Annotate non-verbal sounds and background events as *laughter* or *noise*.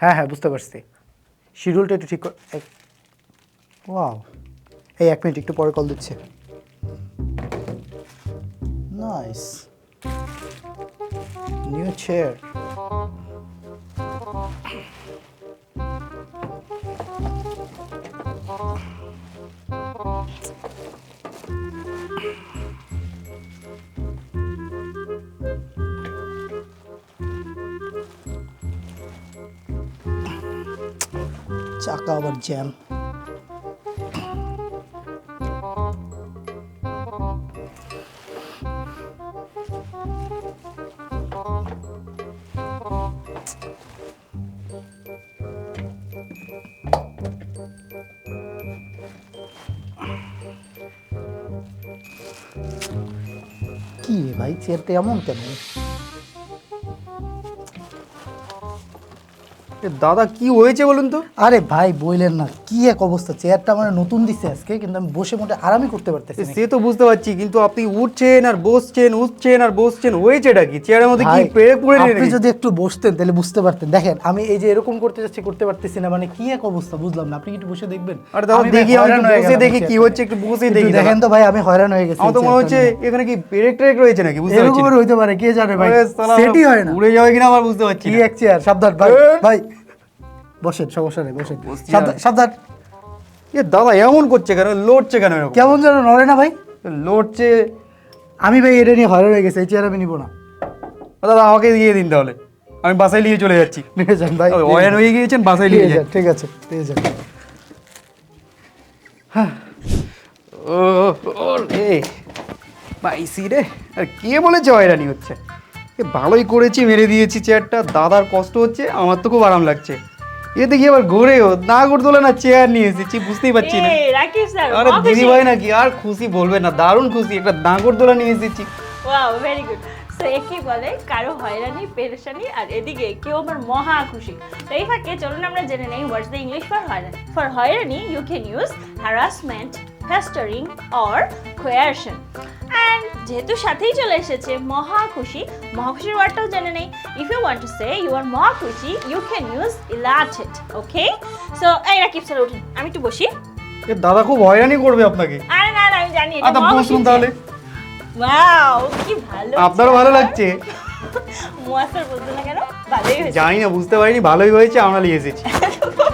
হ্যাঁ হ্যাঁ বুঝতে পারছি। শিডিউলটা একটু ঠিক ওয়াও এই এক মিনিট একটু পরে কল দিচ্ছে। নাইস নিউ চেয়ার চাকা আবার জ্যাম কি রে ভাই চেয়ারটা এমন কেন দাদা কি হয়েছে বলুন তো? আরে ভাই বইলেন না। কি এক অবস্থা? চেয়ারটা আমার নতুন দিচ্ছে আজকে কিন্তু আমি বসে মোটে আরামই করতে পারতেছি সে তো বুঝতে পারছি কিন্তু আপনি উঠছেন আর বসছেন উঠছেন আর বসছেন হয়েছেটা কি? চেয়ারের মধ্যে কি পেরে পড়ে নেই আপনি যদি একটু বসতেন তাহলে বুঝতে পারতেন। দেখেন আমি এই যে এরকম করতে যাচ্ছি করতে পারতেছি না মানে কি এক অবস্থা বুঝলাম না। আপনি একটু বসে দেখবেন। আরে ভাই দেখি, আমি বসে দেখি কি হচ্ছে, একটু বসে দেখি দেখেন তো ভাই আমি হয়রান হয়ে গেছি আমার তো মনে হচ্ছে এখানে কি পেরেক টেরেক রয়েছে নাকি? বুঝতে পারছি এরকম হইতে পারে কে জানে ভাই? সেটই হয় না। উড়ে যাবে কিনা আমার বুঝতে পারছি কি এক চেয়ার সাবধান ভাই ভাই বসেন সমস্যা নেই বসেন। সাবধান এ দাদা এমন করছে কেন? লড়ছে কেন এরকম? কেমন যেন নড়ে না ভাই। লড়ছে। আমি ভাই এটা নিয়ে হয়রান হয়ে গেছি এই চেয়ার আমি নিবো না। দাদা আমাকে দিয়ে দিন তাহলে। আমি বাসায় নিয়ে চলে যাচ্ছি। নিয়ে যান ভাই অয়ান হয়ে গিয়েছেন বাসায় নিয়ে যান ঠিক আছে নিয়ে যান। ও ও রে পাইছি রে। আর কে বলেছে হয়রানি হচ্ছে? এ ভালোই করেছি মেরে দিয়েছি চেয়ারটা দাদার কষ্ট হচ্ছে আমার তো খুব আরাম লাগছে। এ দেখি আবার ঘুরেও না করে না চেয়ার নিয়ে এসেছি বুঝতেই পারছি না। রাকিব স্যার আরে দিদি ভাই নাকি আর খুশি বলবে না দারুণ খুশি একটা নাগর দোলা নিয়ে এসেছি। ওয়াও ভেরি গুড সো একই বলে কারও হয়রানি পেরেশানি আর এদিকে কেউ আমার মহা খুশি। তো এই ফাঁকে চলুন আমরা জেনে নেই হোয়াটস দ্য ইংলিশ ফর হয়রানি ফর হয়রানি you can use harassment festering or coercion and যেহেতু সাথেই চলে এসেছে মহা খুশি। মহা খুশির ওয়ার্ডটাও জেনে নেই। If you want to say you are মহা খুশি you can use elated okay so এই রাকিব স্যার উঠুন। আমি একটু বসি। এ দাদা খুব হয়রানি করবে আপনাকে। আরে না না আমি জানি এটা আচ্ছা বসুন তাহলে। ওয়াও কি ভালো আপনার ভালো লাগছে? মুয়াসার বলতো না কেন? ভালোই হয়েছে। জানি না বুঝতে পারিনি ভালোই হয়েছে আমরা নিয়ে এসেছি। *laughs*